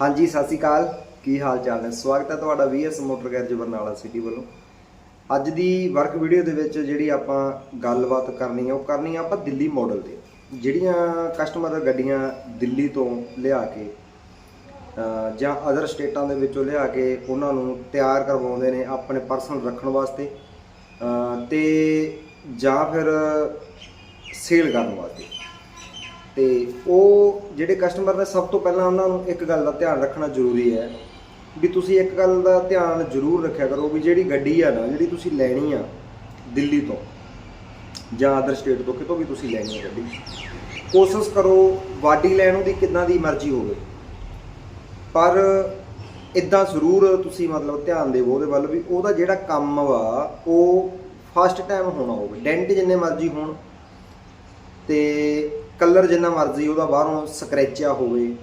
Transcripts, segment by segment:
ਹਾਂਜੀ, ਸਤਿ ਸ਼੍ਰੀ ਅਕਾਲ। ਕੀ ਹਾਲ ਚਾਲ ਹੈ ਸਵਾਗਤ ਹੈ ਤੁਹਾਡਾ VS motor garage Barnala city ਵੱਲੋਂ। ਅੱਜ ਦੀ ਵਰਕ ਵੀਡੀਓ ਦੇ ਵਿੱਚ ਜਿਹੜੀ ਆਪਾਂ ਗੱਲਬਾਤ ਕਰਨੀ ਹੈ, ਉਹ ਕਰਨੀ ਆ ਆਪਾਂ ਦਿੱਲੀ ਮਾਡਲ ਤੇ। ਜਿਹੜੀਆਂ ਕਸਟਮਰ ਗੱਡੀਆਂ ਦਿੱਲੀ ਤੋਂ ਲਿਆ ਕੇ ਜਾਂ ਅਦਰ ਸਟੇਟਾਂ ਦੇ ਵਿੱਚੋਂ ਲਿਆ ਕੇ ਉਹਨਾਂ ਨੂੰ ਤਿਆਰ ਕਰਵਾਉਂਦੇ ਨੇ ਆਪਣੇ ਪਰਸਨਲ ਰੱਖਣ ਵਾਸਤੇ, ਅਹ, ਤੇ ਜਾਂ ਫਿਰ ਸੇਲ ਕਰਨ ਵਾਸਤੇ। ਤੇ ਉਹ ਜਿਹੜੇ ਕਸਟਮਰ ਨੇ ਸਭ ਤੋਂ ਪਹਿਲਾਂ ਉਹਨਾਂ ਨੂੰ ਇੱਕ ਗੱਲ ਦਾ ਧਿਆਨ ਰੱਖਣਾ ਜ਼ਰੂਰੀ ਹੈ ਵੀ ਤੁਸੀਂ ਇੱਕ ਗੱਲ ਦਾ ਧਿਆਨ ਜ਼ਰੂਰ ਰੱਖਿਆ ਕਰੋ ਵੀ ਜਿਹੜੀ ਗੱਡੀ ਆ ਨਾ, ਜਿਹੜੀ ਤੁਸੀਂ ਲੈਣੀ ਆ ਦਿੱਲੀ ਤੋਂ ਜਾਂ ਅਦਰ ਸਟੇਟ ਤੋਂ, ਕਿਤੋਂ ਵੀ ਤੁਸੀਂ ਲੈਣੀ ਹੈ ਗੱਡੀ, ਕੋਸ਼ਿਸ਼ ਕਰੋ ਵਾਡੀ ਲੈਣ ਦੀ ਕਿੰਨਾ ਦੀ ਮਰਜ਼ੀ ਹੋਵੇ। ਪਰ ਇਦਾਂ ਜ਼ਰੂਰ ਤੁਸੀਂ ਮਤਲਬ ਧਿਆਨ ਦੇਵੋ ਉਹਦੇ ਵੱਲ ਵੀ ਉਹਦਾ ਜਿਹੜਾ ਕੰਮ ਵਾ, ਉਹ ਫਸਟ ਟਾਈਮ ਹੋਣਾ ਹੋਵੇ। ਡੈਂਟ ਜਿੰਨੇ ਮਰਜ਼ੀ ਹੋਣ ਤੇ ਕਲਰ ਜਿੰਨਾ ਮਰਜ਼ੀ ਉਹਦਾ ਬਾਹਰੋਂ ਸਕ੍ਰੈਚਿਆ ਹੋਵੇ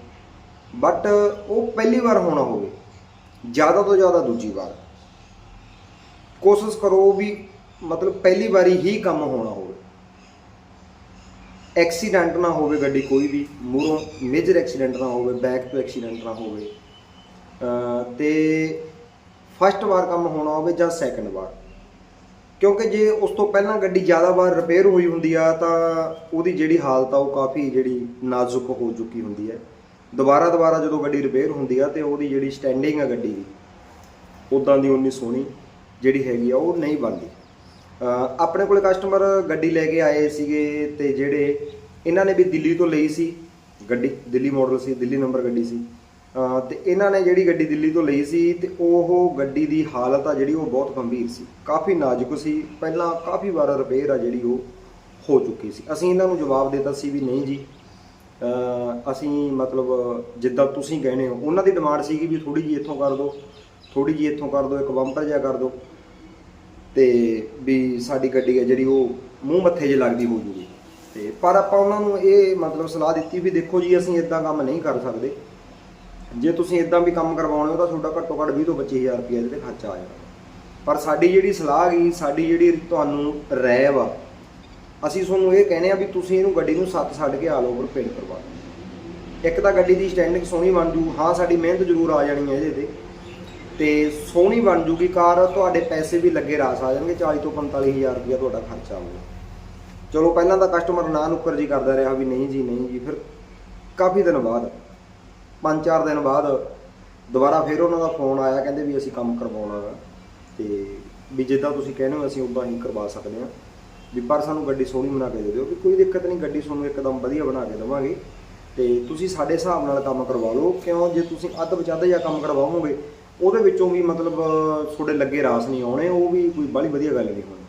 ਬਟ ਉਹ ਪਹਿਲੀ ਵਾਰ ਹੋਣਾ ਹੋਵੇ, ਜ਼ਿਆਦਾ ਤੋਂ ਜ਼ਿਆਦਾ ਦੂਜੀ ਵਾਰ। ਕੋਸ਼ਿਸ਼ ਕਰੋ ਵੀ ਮਤਲਬ ਪਹਿਲੀ ਵਾਰੀ ਹੀ ਕੰਮ ਹੋਣਾ ਹੋਵੇ। ਐਕਸੀਡੈਂਟ ਨਾ ਹੋਵੇ ਗੱਡੀ ਕੋਈ ਵੀ, ਮੂਹਰੋਂ ਮੇਜਰ ਐਕਸੀਡੈਂਟ ਨਾ ਹੋਵੇ ਬੈਕ ਤੋਂ ਐਕਸੀਡੈਂਟ ਨਾ ਹੋਵੇ। ਅਹ ਤੇ ਫਸਟ ਵਾਰ ਕੰਮ ਹੋਣਾ ਹੋਵੇ ਜਾਂ ਸੈਕੰਡ ਵਾਰ। ਕਿਉਂਕਿ ਜੇ ਉਸ ਤੋਂ ਪਹਿਲਾਂ ਗੱਡੀ ਜ਼ਿਆਦਾ ਵਾਰ ਰਿਪੇਅਰ ਹੋਈ ਹੁੰਦੀ ਆ, ਤਾਂ ਉਹਦੀ ਜਿਹੜੀ ਹਾਲਤ ਆ, ਉਹ ਕਾਫੀ ਜਿਹੜੀ ਨਾਜ਼ੁਕ ਹੋ ਚੁੱਕੀ ਹੁੰਦੀ ਹੈ। ਦੁਬਾਰਾ ਦੁਬਾਰਾ ਜਦੋਂ ਗੱਡੀ ਰਿਪੇਅਰ ਹੁੰਦੀ ਆ, ਤੇ ਉਹਦੀ ਜਿਹੜੀ ਸਟੈਂਡਿੰਗ ਆ ਗੱਡੀ ਦੀ ਉਦਾਂ ਦੀ ਉਨੀ ਸੋਹਣੀ ਜਿਹੜੀ ਹੈਗੀ ਆ, ਉਹ ਨਹੀਂ ਬਣਦੀ। ਆਪਣੇ ਕੋਲੇ ਕਸਟਮਰ ਗੱਡੀ ਲੈ ਕੇ ਆਏ ਸੀਗੇ, ਤੇ ਜਿਹੜੇ ਇਹਨਾਂ ਨੇ ਵੀ ਦਿੱਲੀ ਤੋਂ ਲਈ ਸੀ ਗੱਡੀ, ਦਿੱਲੀ ਮਾਡਲ ਸੀ, ਦਿੱਲੀ ਨੰਬਰ ਗੱਡੀ ਸੀ। ਤੇ ਇਹਨਾਂ ਨੇ ਜਿਹੜੀ ਗੱਡੀ ਦਿੱਲੀ ਤੋਂ ਲਈ ਸੀ ਤੇ ਉਹ ਗੱਡੀ ਦੀ ਹਾਲਤ ਆ ਜਿਹੜੀ ਉਹ ਬਹੁਤ ਗੰਭੀਰ ਸੀ। ਕਾਫੀ ਨਾਜ਼ੁਕ ਸੀ। ਪਹਿਲਾਂ ਕਾਫੀ ਵਾਰ ਰਿਪੇਅਰ ਆ ਜਿਹੜੀ ਉਹ ਹੋ ਚੁੱਕੀ ਸੀ। ਅਸੀਂ ਇਹਨਾਂ ਨੂੰ ਜਵਾਬ ਦਿੱਤਾ ਸੀ ਵੀ ਨਹੀਂ ਜੀ ਅਸੀਂ ਮਤਲਬ ਜਿੱਦਾਂ ਤੁਸੀਂ ਕਹਿੰਦੇ ਹੋ, ਉਹਨਾਂ ਦੀ ਡਿਮਾਂਡ ਸੀਗੀ ਵੀ ਥੋੜੀ ਜੀ ਇੱਥੋਂ ਕਰ ਦਿਓ ਥੋੜੀ ਜੀ ਇੱਥੋਂ ਕਰ ਦਿਓ, ਇੱਕ ਬੰਪਰ ਜਿਹਾ ਕਰ ਦਿਓ ਤੇ ਵੀ ਸਾਡੀ ਗੱਡੀ ਹੈ ਜਿਹੜੀ ਉਹ ਮੂੰਹ ਮੱਥੇ 'ਚ ਲੱਗਦੀ ਹੋ ਜੂਗੀ ਤੇ ਪਰ ਆਪਾਂ ਉਹਨਾਂ ਨੂੰ ਇਹ ਮਤਲਬ ਸਲਾਹ ਦਿੱਤੀ ਵੀ ਦੇਖੋ ਜੀ, ਅਸੀਂ ਇਦਾਂ ਕੰਮ ਨਹੀਂ ਕਰ ਸਕਦੇ। ਜੇ ਤੁਸੀਂ ਇਦਾਂ ਵੀ ਕੰਮ ਕਰਵਾਉਣੇ ਹੋ ਤਾਂ ਤੁਹਾਡਾ ਘੱਟੋ ਘੱਟ 20 ਤੋਂ 25000 ਰੁਪਏ ਇਹਦੇ ਤੇ ਖਰਚਾ ਆ ਜਾਣਾ। ਪਰ ਸਾਡੀ ਜਿਹੜੀ ਸਲਾਹ ਗਈ, ਸਾਡੀ ਜਿਹੜੀ ਤੁਹਾਨੂੰ ਰਾਏ ਵਾ ਅਸੀਂ ਤੁਹਾਨੂੰ ਇਹ ਕਹਿੰਦੇ ਆ ਵੀ ਤੁਸੀਂ ਇਹਨੂੰ ਗੱਡੀ ਨੂੰ ਸੱਤ ਛੱਡ ਕੇ ਆਲ ਓਵਰ ਪੇਂਟ ਕਰਵਾ ਦਿਓ। ਇੱਕ ਤਾਂ ਗੱਡੀ ਦੀ ਸਟੈਂਡਿੰਗ ਸੋਹਣੀ ਬਣ ਜੂ। ਹਾਂ, ਸਾਡੀ ਮਿਹਨਤ ਜ਼ਰੂਰ ਆ ਜਾਣੀ ਹੈ ਇਹਦੇ ਤੇ। ਤੇ ਸੋਹਣੀ ਬਣ ਜੂਗੀ ਕਾਰ, ਤੁਹਾਡੇ ਪੈਸੇ ਵੀ ਲੱਗੇ ਰਾਸ ਆ ਜਾਣਗੇ। 40 ਤੋਂ 45000 ਰੁਪਇਆ ਤੁਹਾਡਾ ਖਰਚਾ ਆਊਗਾ। ਚਲੋ, ਪਹਿਲਾਂ ਤਾਂ ਕਸਟਮਰ ਨਾ ਨੁੱਕਰ ਜੀ ਕਰਦਾ ਰਿਹਾ ਵੀ ਨਹੀਂ ਜੀ ਨਹੀਂ ਜੀ, ਫਿਰ ਕਾਫੀ ਦਿਨ ਬਾਅਦ 5-4 ਦਿਨ ਬਾਅਦ ਦੁਬਾਰਾ ਫਿਰ ਉਹਨਾਂ ਦਾ ਫੋਨ ਆਇਆ, ਕਹਿੰਦੇ ਵੀ ਅਸੀਂ ਕੰਮ ਕਰਵਾਉਣਾ ਵਾ। ਤੇ ਵੀ ਜਿੱਦਾਂ ਤੁਸੀਂ ਕਹਿੰਦੇ ਹੋ, ਅਸੀਂ ਉਦਾਂ ਹੀ ਕਰਵਾ ਸਕਦੇ ਹਾਂ। ਵੀ ਪਰ ਸਾਨੂੰ ਗੱਡੀ ਸੋਹਣੀ ਬਣਾ ਕੇ ਦੇ ਦਿਓ, ਵੀ ਕੋਈ ਦਿੱਕਤ ਨਹੀਂ, ਗੱਡੀ ਤੁਹਾਨੂੰ ਇੱਕਦਮ ਵਧੀਆ ਬਣਾ ਕੇ ਦੇਵਾਂਗੇ। ਤੇ ਤੁਸੀਂ ਸਾਡੇ ਹਿਸਾਬ ਨਾਲ ਕੰਮ ਕਰਵਾ ਲਓ, ਕਿਉਂ? ਜੇ ਤੁਸੀਂ ਅੱਧ ਵਿਚਾਦੇ ਜਾਂ ਕੰਮ ਕਰਵਾਓਗੇ, ਉਹਦੇ ਵਿੱਚੋਂ ਵੀ ਮਤਲਬ ਤੁਹਾਡੇ ਲੱਗੇ ਰਾਸ ਨਹੀਂ ਆਉਣੇ, ਉਹ ਵੀ ਕੋਈ ਬੜੀ ਵਧੀਆ ਗੱਲ ਨਹੀਂ ਹੋਣੀ।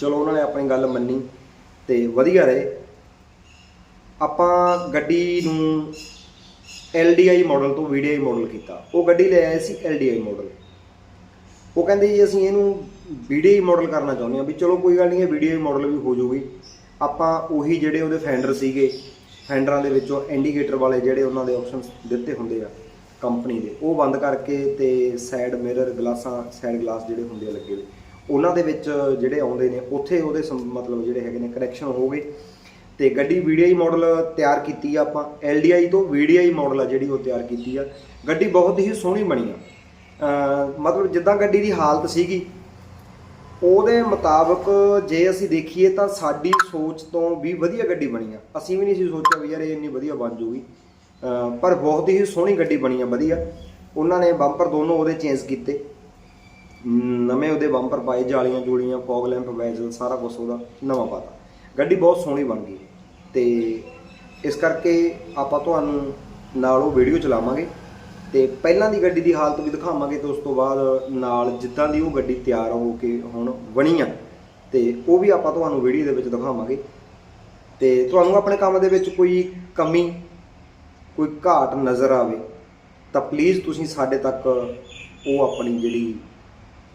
ਚਲੋ, ਉਹਨਾਂ ਨੇ ਆਪਣੀ ਗੱਲ ਮੰਨੀ ਤੇ ਵਧੀਆ ਰਹੇ। ਆਪਾਂ ਗੱਡੀ ਨੂੰ LDI ਮਾਡਲ ਤੋਂ VDI ਮਾਡਲ ਕੀਤਾ। ਉਹ ਗੱਡੀ ਲੈ ਆਏ ਸੀ LDI ਮਾਡਲ ਉਹ ਕਹਿੰਦੇ ਜੀ, ਅਸੀਂ ਇਹਨੂੰ VDI ਮਾਡਲ ਕਰਨਾ ਚਾਹੁੰਦੇ ਹਾਂ ਵੀ ਚਲੋ ਕੋਈ ਗੱਲ ਨਹੀਂ, ਇਹ VDI ਮਾਡਲ ਵੀ ਹੋ ਜਾਊਗੀ ਆਪਾਂ ਉਹੀ ਜਿਹੜੇ ਉਹਦੇ ਫੈਂਡਰ ਸੀਗੇ ਫੈਂਡਰਾਂ ਦੇ ਵਿੱਚੋਂ ਇੰਡੀਕੇਟਰ ਵਾਲੇ ਜਿਹੜੇ ਉਹਨਾਂ ਦੇ ਆਪਸ਼ਨਸ ਦਿੱਤੇ ਹੁੰਦੇ ਆ ਕੰਪਨੀ ਦੇ, ਉਹ ਬੰਦ ਕਰਕੇ ਤੇ ਸਾਈਡ ਮਿਰਰ ਗਲਾਸਾਂ ਸਾਈਡ ਗਲਾਸ ਜਿਹੜੇ ਹੁੰਦੇ ਆ ਲੱਗੇ ਹੋਏ। ਉਹਨਾਂ ਦੇ ਵਿੱਚ ਜਿਹੜੇ ਆਉਂਦੇ ਨੇ, ਉੱਥੇ ਉਹਦੇ ਸਮ- ਮਤਲਬ ਜਿਹੜੇ ਹੈਗੇ ਨੇ ਕਰੈਕਸ਼ਨ ਹੋ ਗਏ। ਤੇ ਗੱਡੀ VDI ਮਾਡਲ ਤਿਆਰ ਕੀਤੀ ਆ ਆਪਾਂ। LDI ਤੋਂ VDI ਮਾਡਲ ਆ ਜਿਹੜੀ ਉਹ ਤਿਆਰ ਕੀਤੀ ਆ। ਗੱਡੀ ਬਹੁਤ ਹੀ ਸੋਹਣੀ ਬਣੀ ਆ। ਮਤਲਬ ਜਿੱਦਾਂ ਗੱਡੀ ਦੀ ਹਾਲਤ ਸੀਗੀ, ਉਹਦੇ ਮੁਤਾਬਕ ਜੇ ਅਸੀਂ ਦੇਖੀਏ ਤਾਂ ਸਾਡੀ ਸੋਚ ਤੋਂ ਵੀ ਵਧੀਆ ਗੱਡੀ ਬਣੀ ਆ। ਅਸੀਂ ਵੀ ਨਹੀਂ ਸੀ ਸੋਚਿਆ ਵੀ ਯਾਰ ਇਹ ਇੰਨੀ ਵਧੀਆ ਬਣ ਜੂਗੀ। ਪਰ ਬਹੁਤ ਹੀ ਸੋਹਣੀ ਗੱਡੀ ਬਣੀ ਆ, ਵਧੀਆ। ਉਹਨਾਂ ਨੇ ਬੰਪਰ ਦੋਨੋਂ ਉਹਦੇ ਚੇਂਜ ਕੀਤੇ। ਨਵੇਂ ਉਹਦੇ ਬੰਪਰ ਪਾਏ ਜਾਲੀਆਂ ਜੂਲੀਆਂ ਫੌਗ ਲੈਂਪ, ਵੈਜ਼ਲ, ਸਾਰਾ ਕੁਝ ਉਹਦਾ ਨਵਾਂ ਪਾਤਾ। ਗੱਡੀ ਬਹੁਤ ਸੋਹਣੀ ਬਣ ਗਈ ਤੇ ਇਸ ਕਰਕੇ ਆਪਾਂ ਤੁਹਾਨੂੰ ਨਾਲ ਉਹ ਵੀਡੀਓ ਚਲਾਵਾਂਗੇ ਤੇ ਪਹਿਲਾਂ ਦੀ ਗੱਡੀ ਦੀ ਹਾਲਤ ਵੀ ਦਿਖਾਵਾਂਗੇ ਤੇ ਉਸ ਤੋਂ ਬਾਅਦ ਨਾਲ ਜਿੱਦਾਂ ਦੀ ਉਹ ਗੱਡੀ ਤਿਆਰ ਹੋ ਕੇ ਹੁਣ ਬਣੀ ਆ ਤੇ ਉਹ ਵੀ ਆਪਾਂ ਤੁਹਾਨੂੰ ਵੀਡੀਓ ਦੇ ਵਿੱਚ ਦਿਖਾਵਾਂਗੇ ਤੇ ਤੁਹਾਨੂੰ ਆਪਣੇ ਕੰਮ ਦੇ ਵਿੱਚ ਕੋਈ ਕਮੀ, ਕੋਈ ਘਾਟ ਨਜ਼ਰ ਆਵੇ ਤਾਂ ਪਲੀਜ਼ ਤੁਸੀਂ ਸਾਡੇ ਤੱਕ ਉਹ ਆਪਣੀ ਜਿਹੜੀ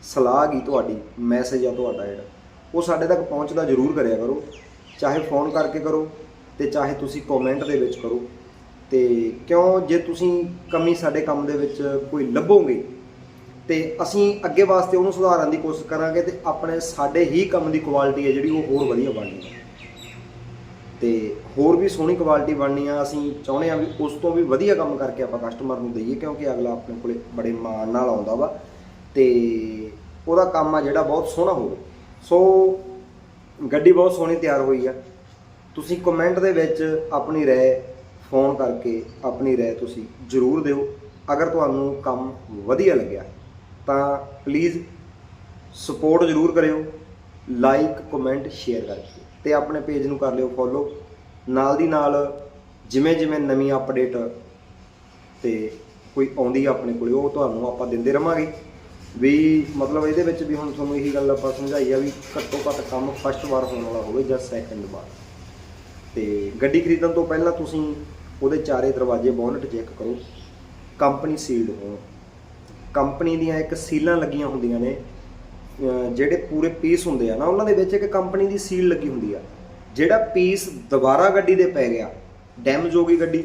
ਸਲਾਹ ਗਈ ਤੁਹਾਡੀ ਮੈਸੇਜ ਆ ਤੁਹਾਡਾ ਜਿਹੜਾ, ਉਹ ਸਾਡੇ ਤੱਕ ਪਹੁੰਚਦਾ ਜ਼ਰੂਰ ਕਰਿਆ ਕਰੋ। ਚਾਹੇ ਫੋਨ ਕਰਕੇ ਕਰੋ ਤੇ ਚਾਹੇ ਤੁਸੀਂ ਕਮੈਂਟ ਦੇ ਵਿੱਚ ਕਰੋ। ਤੇ ਕਿਉਂ ਜੇ ਤੁਸੀਂ ਕਮੀ ਸਾਡੇ ਕੰਮ ਦੇ ਵਿੱਚ ਕੋਈ ਲੱਭੋਗੇ, ਤੇ ਅਸੀਂ ਅੱਗੇ ਵਾਸਤੇ ਉਹਨੂੰ ਸੁਧਾਰਨ ਦੀ ਕੋਸ਼ਿਸ਼ ਕਰਾਂਗੇ ਤੇ ਆਪਣੇ ਸਾਡੇ ਹੀ ਕੰਮ ਦੀ ਕੁਆਲਿਟੀ ਹੈ ਜਿਹੜੀ ਉਹ ਹੋਰ ਵਧੀਆ ਬਣਨੀ ਤੇ ਹੋਰ ਵੀ ਸੋਹਣੀ ਕੁਆਲਿਟੀ ਬਣਨੀ ਆ, ਅਸੀਂ ਚਾਹੁੰਦੇ ਆ ਵੀ ਉਸ ਤੋਂ ਵੀ ਵਧੀਆ ਕੰਮ ਕਰਕੇ ਆਪਾਂ ਕਸਟਮਰ ਨੂੰ ਦਈਏ, ਕਿਉਂਕਿ ਅਗਲਾ ਆਪਣੇ ਕੋਲੇ ਬੜੇ ਮਾਣ ਨਾਲ ਆਉਂਦਾ ਵਾ। ਤੇ ਉਹਦਾ ਕੰਮ ਆ ਜਿਹੜਾ ਬਹੁਤ ਸੋਹਣਾ ਹੋਵੇ। ਸੋ ਗੱਡੀ ਬਹੁਤ ਸੋਹਣੀ ਤਿਆਰ ਹੋਈ ਆ। ਤੁਸੀਂ ਕਮੈਂਟ ਦੇ ਵਿੱਚ ਆਪਣੀ ਰਾਏ ਫੋਨ ਕਰਕੇ ਆਪਣੀ ਰਾਏ ਤੁਸੀਂ ਜ਼ਰੂਰ ਦਿਓ। ਅਗਰ ਤੁਹਾਨੂੰ ਕੰਮ ਵਧੀਆ ਲੱਗਿਆ, ਤਾਂ ਪਲੀਜ਼ ਸਪੋਰਟ ਜ਼ਰੂਰ ਕਰਿਓ। ਲਾਈਕ ਕਮੈਂਟ ਸ਼ੇਅਰ ਕਰਕੇ ਤੇ ਆਪਣੇ ਪੇਜ ਨੂੰ ਕਰ ਲਿਓ ਫੋਲੋ ਨਾਲ ਦੀ ਨਾਲ ਜਿਵੇਂ ਜਿਵੇਂ ਨਵੀਂ ਅਪਡੇਟ ਤੇ ਕੋਈ ਆਉਂਦੀ ਆ ਆਪਣੇ ਕੋਲੇ, ਉਹ ਤੁਹਾਨੂੰ ਆਪਾਂ ਦਿੰਦੇ ਰਵਾਂਗੇ। ਵੀ ਮਤਲਬ ਇਹਦੇ ਵਿੱਚ ਵੀ ਹੁਣ ਤੁਹਾਨੂੰ ਇਹੀ ਗੱਲ ਆਪਾਂ ਸਮਝਾਈ ਆ ਵੀ ਘੱਟੋ ਘੱਟ ਕੰਮ ਫਸਟ ਵਾਰ ਹੋਣ ਵਾਲਾ ਹੋਵੇ ਜਾਂ ਸੈਕੰਡ ਵਾਰ। ਤੇ ਗੱਡੀ ਖਰੀਦਣ ਤੋਂ ਪਹਿਲਾਂ ਤੁਸੀਂ ਉਹਦੇ ਚਾਰੇ ਦਰਵਾਜ਼ੇ ਬੋਨਟ ਚੈੱਕ ਕਰੋ ਕੰਪਨੀ ਸੀਲਡ ਹੋਣ। ਕੰਪਨੀ ਦੀਆਂ ਇੱਕ ਸੀਲਾਂ ਲੱਗੀਆਂ ਹੁੰਦੀਆਂ ਨੇ ਜਿਹੜੇ ਪੂਰੇ ਪੀਸ ਹੁੰਦੇ ਆ ਨਾ, ਉਹਨਾਂ ਦੇ ਵਿੱਚ ਇੱਕ ਕੰਪਨੀ ਦੀ ਸੀਲ ਲੱਗੀ ਹੁੰਦੀ ਆ। ਜਿਹੜਾ ਪੀਸ ਦੁਬਾਰਾ ਗੱਡੀ ਦੇ ਪੈ ਗਿਆ ਡੈਮੇਜ ਹੋ ਗਈ ਗੱਡੀ,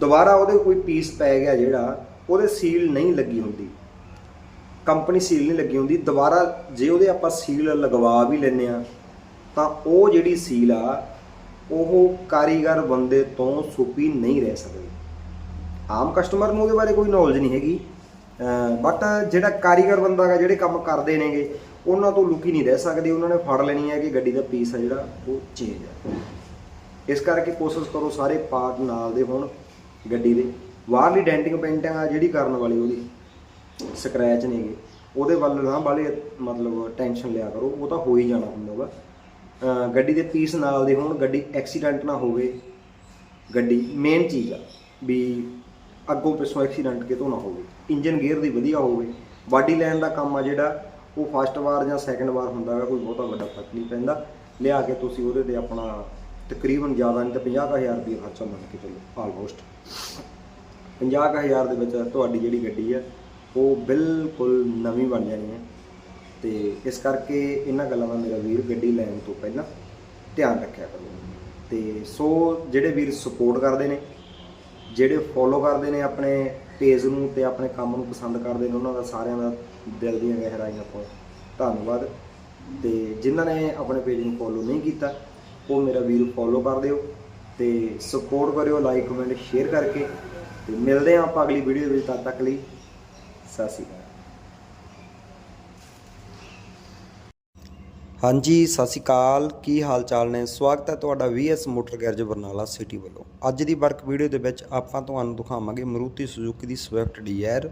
ਦੁਬਾਰਾ ਉਹਦੇ ਕੋਈ ਪੀਸ ਪੈ ਗਿਆ ਜਿਹੜਾ, ਉਹਦੇ ਸੀਲ ਨਹੀਂ ਲੱਗੀ ਹੁੰਦੀ। ਕੰਪਨੀ ਸੀਲ ਨਹੀਂ ਲੱਗੀ ਹੁੰਦੀ, ਦੁਬਾਰਾ ਜੇ ਉਹਦੇ ਆਪਾਂ ਸੀਲ ਲਗਵਾ ਵੀ ਲੈਨੇ ਆ ਤਾਂ ਉਹ ਜਿਹੜੀ ਸੀਲ ਆ, ਉਹ ਕਾਰੀਗਰ ਬੰਦੇ ਤੋਂ ਸੁਪੀ ਨਹੀਂ ਰਹਿ ਸਕਦੀ। ਆਮ ਕਸਟਮਰ ਨੂੰ ਉਹਦੇ ਬਾਰੇ ਕੋਈ ਨੌਲੇਜ ਨਹੀਂ ਹੈਗੀ ਬਟ ਜਿਹੜਾ ਕਾਰੀਗਰ ਬੰਦਾ ਹੈਗਾ, ਜਿਹੜੇ ਕੰਮ ਕਰਦੇ ਨੇਗੇ, ਉਹਨਾਂ ਤੋਂ ਲੁਕੀ ਨਹੀਂ ਰਹਿ ਸਕਦੀ, ਉਹਨਾਂ ਨੇ ਫੜ ਲੈਣੀ ਹੈ ਕਿ ਗੱਡੀ ਦਾ ਪੀਸ ਆ ਜਿਹੜਾ, ਉਹ ਚੇਂਜ ਆ। ਇਸ ਕਰਕੇ ਕੋਸ਼ਿਸ਼ ਕਰੋ ਸਾਰੇ ਪਾਰਟ ਨਾਲ ਦੇ ਹੋਣ, ਗੱਡੀ ਦੇ। ਬਾਹਰਲੀ ਡੈਂਟਿੰਗ ਪੇਂਟਿੰਗ ਆ ਜਿਹੜੀ ਕਰਨ ਵਾਲੀ ਉਹਦੀ। ਸਕ੍ਰੈਚ ਨੇਗੇ। ਉਹਦੇ ਵੱਲ ਨਾ ਬਾਲੇ ਮਤਲਬ ਟੈਨਸ਼ਨ ਲਿਆ ਕਰੋ, ਉਹ ਤਾਂ ਹੋ ਹੀ ਜਾਣਾ ਹੁੰਦਾ ਵਾ। ਗੱਡੀ ਦੇ ਪੀਸ ਨਾਲ ਦੇ ਹੋਣ, ਗੱਡੀ ਐਕਸੀਡੈਂਟ ਨਾ ਹੋਵੇ। ਗੱਡੀ ਮੇਨ ਚੀਜ਼ ਆ ਵੀ ਅੱਗੋਂ ਪਿੱਛੋਂ ਐਕਸੀਡੈਂਟ ਕਿਤੋਂ ਨਾ ਹੋਵੇ। ਇੰਜਨ ਗੇਅਰ ਦੀ ਵਧੀਆ ਹੋਵੇ। ਬਾਡੀ ਲਾਈਨ ਦਾ ਕੰਮ ਆ ਜਿਹੜਾ, ਉਹ ਫਸਟ ਵਾਰ ਜਾਂ ਸੈਕੰਡ ਵਾਰ ਹੁੰਦਾ ਹੈ ਕੋਈ ਬਹੁਤਾ ਵੱਡਾ ਫ਼ਰਕ ਨਹੀਂ ਪੈਂਦਾ। ਲਿਆ ਕੇ ਤੁਸੀਂ ਉਹਦੇ ਤੇ ਆਪਣਾ ਤਕਰੀਬਨ ਜ਼ਿਆਦਾ ਨਹੀਂ ਤਾਂ 50000 ਰੁਪਏ ਖਰਚਾ ਮੰਨ ਕੇ ਚੱਲੋ ਆਲਮੋਸਟ 50000 ਦੇ ਵਿੱਚ ਤੁਹਾਡੀ ਜਿਹੜੀ ਗੱਡੀ ਹੈ ਉਹ ਬਿਲਕੁਲ ਨਵੀਂ ਬਣ ਜਾਣੀ ਹੈ ਤੇ ਇਸ ਕਰਕੇ ਇਹਨਾਂ ਗੱਲਾਂ ਦਾ ਮੇਰਾ ਵੀਰ ਗੱਡੀ ਲੈਣ ਤੋਂ ਪਹਿਲਾਂ ਧਿਆਨ ਰੱਖਿਆ ਕਰੋ। ਤੇ ਸੋ ਜਿਹੜੇ ਵੀਰ ਸਪੋਰਟ ਕਰਦੇ ਨੇ, ਜਿਹੜੇ ਫੋਲੋ ਕਰਦੇ ਨੇ ਆਪਣੇ ਪੇਜ ਨੂੰ ਤੇ ਆਪਣੇ ਕੰਮ ਨੂੰ ਪਸੰਦ ਕਰਦੇ ਨੇ, ਉਹਨਾਂ ਦਾ ਸਾਰਿਆਂ ਦਾ ਦਿਲ ਦੀਆਂ ਗਹਿਰਾਈਆਂ ਤੋਂ ਧੰਨਵਾਦ। ਤੇ ਜਿਨ੍ਹਾਂ ਨੇ ਆਪਣੇ ਪੇਜ ਨੂੰ ਫੋਲੋ ਨਹੀਂ ਕੀਤਾ, ਉਹ ਮੇਰਾ ਵੀਰ ਫੋਲੋ ਕਰ ਦਿਓ ਤੇ ਸਪੋਰਟ ਕਰਿਓ ਲਾਈਕ ਕਮੈਂਟ ਸ਼ੇਅਰ ਕਰਕੇ। ਤੇ ਮਿਲਦੇ ਹਾਂ ਆਪਾਂ ਅਗਲੀ ਵੀਡੀਓ ਦੇ ਵਿੱਚ, ਤਦ ਤੱਕ ਲਈ ਸਤਿ ਸ਼੍ਰੀ ਅਕਾਲ। ਹਾਂਜੀ, ਸਤਿ ਸ਼੍ਰੀ ਅਕਾਲ। ਕੀ ਹਾਲ ਚਾਲ ਨੇ? ਸਵਾਗਤ ਹੈ ਤੁਹਾਡਾ VS motor garage Barnala city ਵੱਲੋਂ। ਅੱਜ ਦੀ ਵਰਕ ਵੀਡੀਓ ਦੇ ਵਿੱਚ ਆਪਾਂ ਤੁਹਾਨੂੰ ਦਿਖਾਵਾਂਗੇ ਮਰੂਤੀ ਸੁਜ਼ੂਕੀ ਦੀ Swift Dzire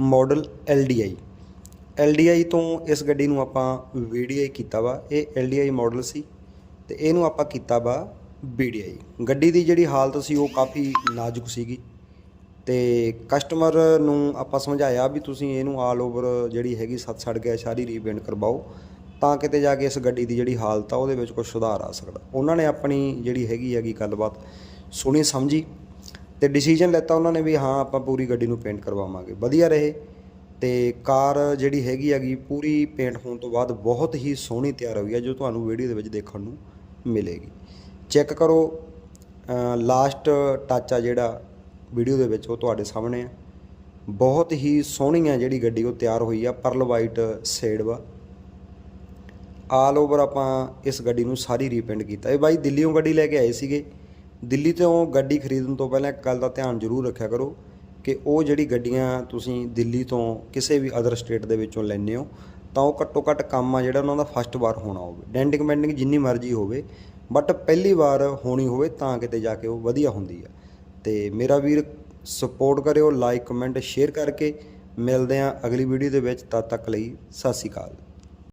model LDI LDI ਤੋਂ ਇਸ ਗੱਡੀ ਨੂੰ ਆਪਾਂ VDI ਕੀਤਾ ਵਾ। ਇਹ LDI ਮਾਡਲ ਸੀ ਤੇ ਇਹਨੂੰ ਆਪਾਂ ਕੀਤਾ ਵਾ VDI ਗੱਡੀ ਦੀ ਜਿਹੜੀ ਹਾਲਤ ਸੀ ਉਹ ਕਾਫੀ ਨਾਜ਼ੁਕ ਸੀਗੀ। ਤੇ ਕਸਟਮਰ ਨੂੰ ਆਪਾਂ ਸਮਝਾਇਆ ਵੀ ਤੁਸੀਂ ਇਹਨੂੰ ਆਲ ਓਵਰ ਜਿਹੜੀ ਹੈਗੀ ਸੱਤ ਸੜ ਗਿਆ, ਸਾਰੀ ਰੀਪੇਂਟ ਕਰਵਾਓ, ਤਾਂ ਕਿਤੇ ਜਾ ਕੇ ਇਸ ਗੱਡੀ ਦੀ ਜਿਹੜੀ ਹਾਲਤ ਆ ਉਹਦੇ ਵਿੱਚ ਕੁਝ ਸੁਧਾਰ ਆ ਸਕਦਾ। ਉਹਨਾਂ ਨੇ ਆਪਣੀ ਜਿਹੜੀ ਹੈਗੀ ਹੈਗੀ ਗੱਲਬਾਤ ਸੁਣੀ, ਸਮਝੀ ਤੇ ਡਿਸੀਜਨ ਲੈਤਾ ਉਹਨਾਂ ਨੇ ਵੀ ਹਾਂ, ਆਪਾਂ ਪੂਰੀ ਗੱਡੀ ਨੂੰ ਪੇਂਟ ਕਰਵਾਵਾਂਗੇ। ਵਧੀਆ ਰਹੇ ਤੇ ਕਾਰ ਜਿਹੜੀ ਹੈਗੀ ਹੈਗੀ ਪੂਰੀ ਪੇਂਟ ਹੋਣ ਤੋਂ ਬਾਅਦ ਬਹੁਤ ਹੀ ਸੋਹਣੀ ਤਿਆਰ ਹੋਈ ਹੈ ਜੋ ਤੁਹਾਨੂੰ ਵੀਡੀਓ ਦੇ ਵਿੱਚ ਦੇਖਣ ਨੂੰ ਮਿਲੇਗੀ। ਚੈੱਕ ਕਰੋ ਲਾਸਟ ਟੱਚ ਆ ਜਿਹੜਾ ਵੀਡੀਓ ਦੇ ਵਿੱਚ ਉਹ ਤੁਹਾਡੇ ਸਾਹਮਣੇ ਆ। ਬਹੁਤ ਹੀ ਸੋਹਣੀ ਆ ਜਿਹੜੀ ਗੱਡੀ ਉਹ ਤਿਆਰ ਹੋਈ ਆ ਪਰਲ ਵਾਈਟ ਸ਼ੇਡ ਵਾ ਆਲ ਓਵਰ ਆਪਾਂ ਇਸ ਗੱਡੀ ਨੂੰ ਸਾਰੀ ਰੀਪੇਂਟ ਕੀਤਾ। ਇਹ ਬਾਈ ਦਿੱਲੀੋਂ ਗੱਡੀ ਲੈ ਕੇ ਆਏ ਸੀਗੇ। ਦਿੱਲੀ ਤੋਂ ਗੱਡੀ ਖਰੀਦਣ ਤੋਂ ਪਹਿਲਾਂ ਇੱਕ ਗੱਲ ਦਾ ਧਿਆਨ ਜ਼ਰੂਰ ਰੱਖਿਆ ਕਰੋ ਕਿ ਉਹ ਜਿਹੜੀ ਗੱਡੀਆਂ ਤੁਸੀਂ ਦਿੱਲੀ ਤੋਂ ਕਿਸੇ ਵੀ ਅਦਰ ਸਟੇਟ ਦੇ ਵਿੱਚੋਂ ਲੈਂਦੇ ਹੋ, ਤਾਂ ਉਹ ਘੱਟੋ ਘੱਟ ਕੰਮ ਆ ਜਿਹੜਾ ਉਹਨਾਂ ਦਾ ਫਸਟ ਵਾਰ ਹੋਣਾ ਹੋਵੇ। ਡੈਂਡਿੰਗ ਮੈਂਡਿੰਗ ਜਿੰਨੀ ਮਰਜ਼ੀ ਹੋਵੇ ਬਟ ਪਹਿਲੀ ਵਾਰ ਹੋਣੀ ਹੋਵੇ ਤਾਂ ਕਿਤੇ ਜਾ ਕੇ ਉਹ ਵਧੀਆ ਹੁੰਦੀ ਆ। ਤੇ ਮੇਰਾ ਵੀਰ ਸਪੋਰਟ ਕਰਿਓ ਲਾਈਕ ਕਮੈਂਟ ਸ਼ੇਅਰ ਕਰਕੇ ਮਿਲਦੇ ਆ ਅਗਲੀ ਵੀਡੀਓ ਦੇ ਵਿੱਚ। ਤਦ ਤੱਕ ਲਈ ਸਤਿ ਸ਼੍ਰੀ ਅਕਾਲ।